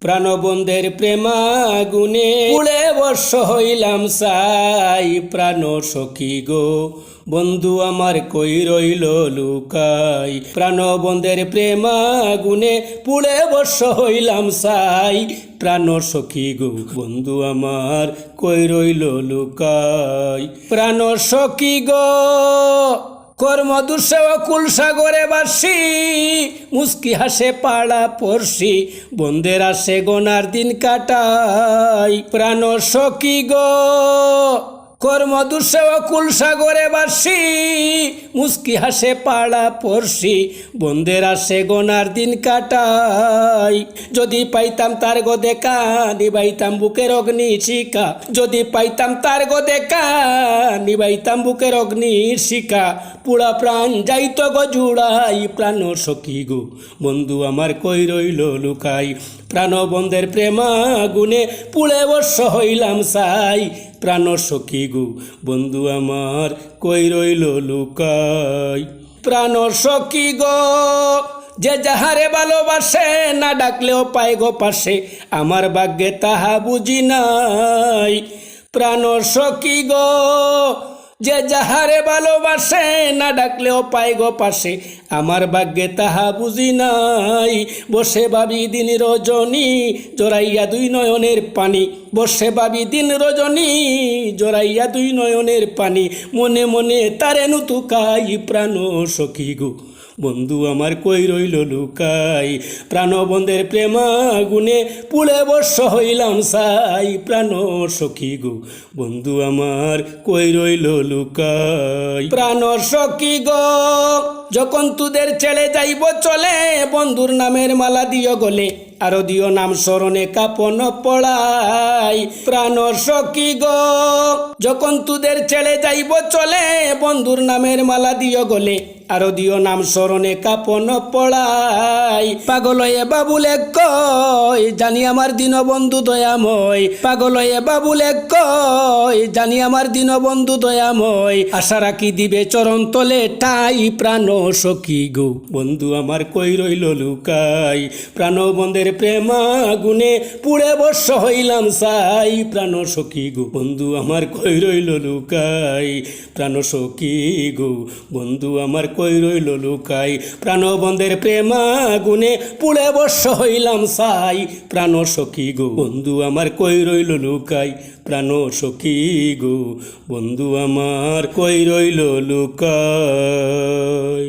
প্রাণবন্ধের প্রেমাগুনে পুড়ে বর্ষ হইলাম সাই। প্রাণ সখী গো, বন্ধু আমার কই রইল লুকাই? প্রাণবন্ধের প্রেমাগুনে পুড়ে বর্ষ হইলাম সাই। প্রাণ সখী গো, বন্ধু আমার কই রইল লুকাই? প্রাণ সখী গো! কর্ম কুল সাগরে বাসি, মুস্কি হাসে পাড়া পড়শি বন্ধের আসে গোনার দিন কাটাই, প্রাণ সখী গো। কর্ম দুঃসেব কুল সাগরে বাসি, মুস্কি হাসে পাড়া পড়শি, বন্ধের আসে গোনার দিন কাটাই। যদি পাইতাম তার গো দেখা নিবাইতাম বুকের অগ্নি শিকা যদি পাইতাম তার গো দেখা নিবাইতাম বুকের অগ্নি শিকা পুরা প্রাণ যাইত গো জুড়াই, প্রাণ সখী গো, বন্ধু আমার কই রইল লুকাই। প্রাণ বন্ধের প্রেমা গুনে পুড়ে বর্ষ হইলাম সাই প্রাণ সখী গো। বন্ধু আমার, কই রইল লুকাই? প্রাণ সখী গো, যে যাহারে ভালোবাসে, না ডাকলেও পায় গো পাশে, আমার ভাগ্যে তাহা বুঝি নাই। প্রাণ সখী গো, যে যাহারে ভালোবাসে, না ডাকলেও পায় গো পাশে, আমার ভাগ্যে তাহা বুঝি নাই। বসে ভাবি দিন রজনী জোরাইয়া দুই নয়নের পানি। বসে ভাবি, দিন রজনী জোরাইয়া দুই নয়নের পানি। মনে মনে তারে নুতুকাই, প্রাণ সখী গো। বন্ধু আমার কই রইল লুকাই? প্রাণবন্ধের প্রেমা গুনে পুলে বর্ষ হইলাম সাই, প্রাণ সখী গো। বন্ধু আমার কই রইল লুকাই? প্রাণ সখী গো, যখন তুদের ছেড়ে যাইব চলে, বন্ধুর নামের মালা দিও গলে। আরও দিও নাম স্মরণে কাপন পড়াই। প্রাণ সখী গো, যখন তুদের ছেড়ে যাইব চলে, বন্ধুর নামের মালা দিও গলে। আরও দিও নাম স্মরণে কাপন পড়াই। পাগল এ বাবুলে কই, জানি আমার দিন বন্ধু দয়াময়। পাগল এ বাবুলে কই, জানি আমার দিন বন্ধু দয়াময়। আশা রাখি দিবে চরণ তলে টাই প্রাণ সখী গো। বন্ধু আমার কই রইল লুকাই? প্রাণ বন্ধের প্রেমা গুনে পুড়ে বর্ষ হইলাম সাই। প্রাণ সখী গো, বন্ধু আমার কই রইল লুকাই? প্রাণ সখী গো, বন্ধু আমার কই রইল লুকাই। প্রাণবন্ধের প্রেমা গুনে পুড়ে বর্ষ হইলাম সাই প্রাণ সখী গো, বন্ধু আমার কই রইল লুকাই। প্রাণ সখী গো, বন্ধু আমার কই রইল লুকাই।